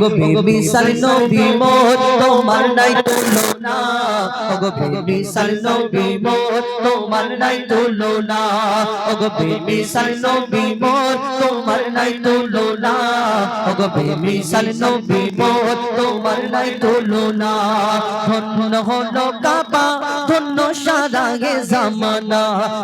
ওগো বেমিসাল নবী মোর তোমার নাই তুলনা। ওগো বেমিসাল নবী মোর তোমার নাই তুলনা। ওগো বেমিসাল নবী মোর তোমার নাই তুলনা। ওগো বেমিসাল নবী মোর তোমার নাই তুলনা। ধন্য হলো কাবা ধন্য সারা গে জামানা।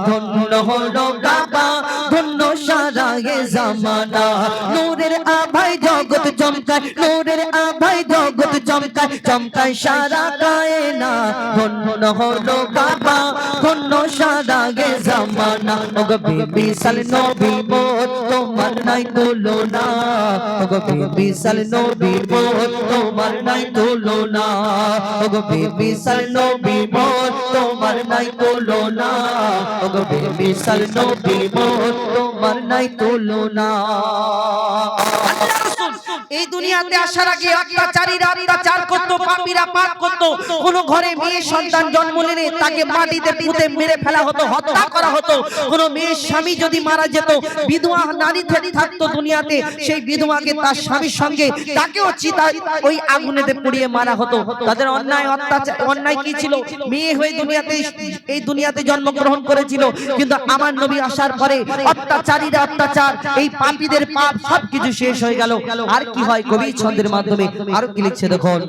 ধন্য হলো কাবা ধন্য সারা গে জামানা। নূরের আভাই জগৎ চমকায় নূরের আভাই জগৎ চমকায় চমকায় সারা কায়না, ধন্য হলো কাবা ধন্য সারা গে জামানা। ওগো বিশাল নবী মোর তোমার নাই তুলনা। ওগো বিশাল নবী মোর তোমার নাই তুলনা। ওগো বিশাল নবী মোর তোমার নাই তুলনা। ওগো বিশাল নবী মোর তোমার নাই তুলনা। এই দুনিয়াতে আসার আগে অত্যাচারীরা অত্যাচার করত পাপীরা পাপ করত। কোন ঘরে মেয়ে সন্তান জন্ম নিলে তাকে মাটিতে পুঁতে মেরে ফেলা হতো হত্যা করা হতো। কোন মেয়ের স্বামী যদি মারা যেত বিধবা নারী থেকে থাকতো দুনিয়াতে সেই বিধবাকে তার স্বামীর সঙ্গে তাকেও চিতা ওই আগুনেতে পুড়িয়ে মারা হতো। তাদের অন্যায় অত্যাচার অন্যায় কি ছিল? মেয়ে হয়ে দুনিয়াতে এই দুনিয়াতে জন্মগ্রহণ করেছিল কিন্তু আমার নবী আসার পরে অত্যাচারীরা অত্যাচার এই পাপীদের পাপ সবকিছু শেষ হয়ে গেল আর কি হয় কবি ছন্দের মাধ্যমে। আরও কি লিখছে দেখুন।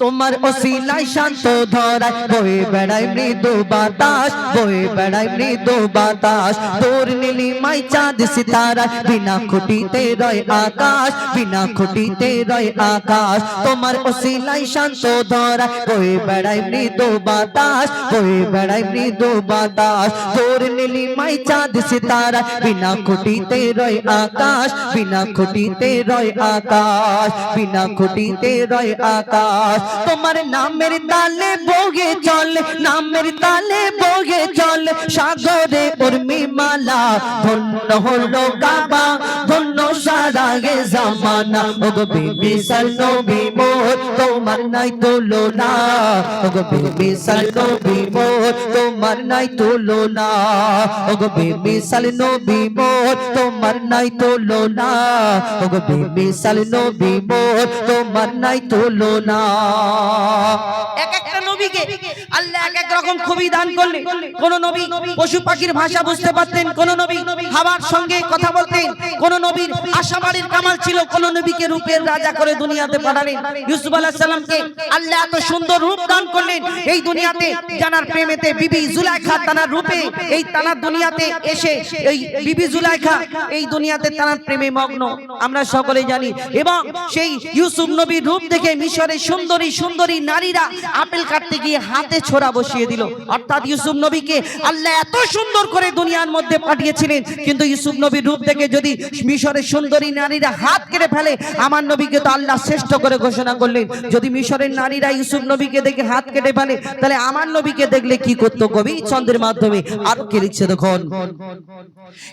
তোমার অসিলায় শান্ত ধরায়, বয়ে বেড়ায় মৃদু বাতাস, বয়ে বেড়ায় মৃদু বাতাস। তোর নীলিমাই চাঁদ সিতারা বিনা খুঁটিতে রয় আকাশ, বিনা খুঁটিতে রয় আকাশ। তোমার অসিলায় শান্ত ধরায়, বয়ে বেড়ায় মৃদু বাতাস, বয়ে বেড়ায় মৃদু বাতাস। তোর নীলিমাই চাঁদ সিতারা বিনা খুঁটিতে রয় আকাশ, বিনা খুঁটিতে রয় আকাশ, বিনা খুঁটিতে রয় আকাশ। তোমার নামের তালে বগে চল, নামের তালে বগে চল। সাগরে উর্মি মালা ধন্য হলো কাবা, ধন্য সারা গে জামানা। ওগো বিবি নবী মোর, তোমার নাই তুলনা। ওগো বিবি নবী মোর, তোমার নাই তুলনা। ওগো বিবি নবী মোর, তোমার নাই তুলনা। ওগো বিবি নবী মোর, তোমার নাই এক একটা নবীকে আল্লাহ এক এক রকম খুবই দান করলে কোন নবী পশু পাখির ভাষা বুঝতে পারতেন কোন নবী হাওয়ার সঙ্গে কথা বলতেন কোন নবীর আশাবাড়ির কামাল ছিল কোন নবীকে রূপের রাজা করে দুনিয়াতে পাঠালেন। ইউসুফ আলাইহিস সালামকে আল্লাহ এত সুন্দর রূপ দান করলেন। এই দুনিয়াতে জানার প্রেমেতে বিবি জুলাইখা তানার রূপে এই তানার দুনিয়াতে এসে এই বিবি জুলাইখা এই দুনিয়াতে তানার প্রেমে মগ্ন। আমরা সকলে জানি। এবং সেই ইউসুফ নবীর রূপ দেখে মিশরের সুন্দরী সুন্দরী নারীরা আপেল কাটতে গিয়ে হাতে ছোড়া বসিয়ে দিল। অর্থাৎ ইউসুফ নবীকে আল্লাহ এত সুন্দর করে দুনিয়ার মধ্যে পাঠিয়েছিলেন। কিন্তু ইউসুফ নবীর রূপ দেখে যদি মিশরের সুন্দরী নারীরা হাত কেটে ফেলে, আমার নবীকে তো আল্লাহ শ্রেষ্ঠ করে ঘোষণা করলেন। যদি মিশরের নারীরা ইউসুফ নবীকে দেখে হাত কেটে ফেলে, তাহলে আমার নবীকে দেখলে কি করতো কবি? চন্দ্রের মাধ্যমে। আর কি লিখছে দেখুন?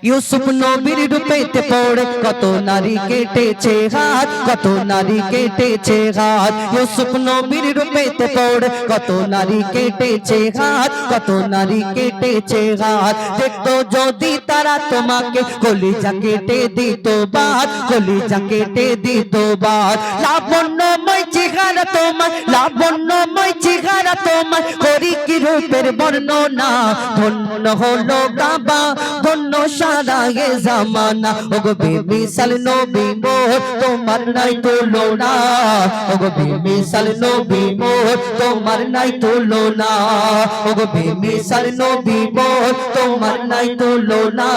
ইউসুফ নবীর রূপেতে পড়ে কত নারী কেটেছে হাত, কত নারী কেটেছে হাত। ইউসুফ নবীর রূপেতে পড়ে কত নারী কেটেছে হাত, কত নারী কেটেছে হাত। দেখতো যদি তারা তোমাকে কলিজা কেটে দিত বাদ, কলিজা কেটে দিত বাদ। লাবণ্যময় চেহারা তোমার লাবণ্যময় চেহারা তোমার করি কি রূপের বর্ণনা? ধন্য হলো কাবা, ধন্য সারা গে জামানা। ওগো বেবি সাল নবী মোর, তোমার নাই তুলনা। ওগো বেবি সাল নবী মোর, তোমার নাই তুলনা। ওগো বেবি সাল নবী মোর, তোমার নাই তুলনা।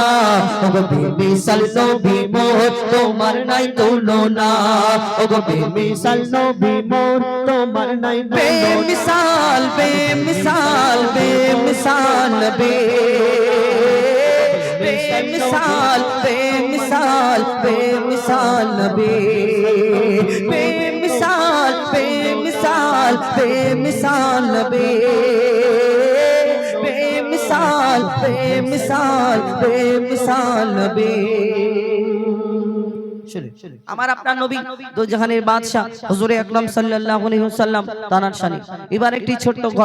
ওগো বেবি সাল নবী মোর, তোমার নাই তুলনা। ওগো বেবি সাল নবী মোর তোমার নাই বে মিসাল বে মিসাল বে। মিসাল বে বে মিসাল বে। মিসাল বে মিসাল বে। বে মিসাল বে মিসাল বে মিসাল বে বে মিসাল বে মিসাল বে। আমার আপনার নবী দুজাহানের বাদশাহ হুজুরে আকরাম সাল্লাল্লাহু আলাইহি ওয়াসাল্লাম তানার শানে এবার একটি ছোট্ট ঘটনা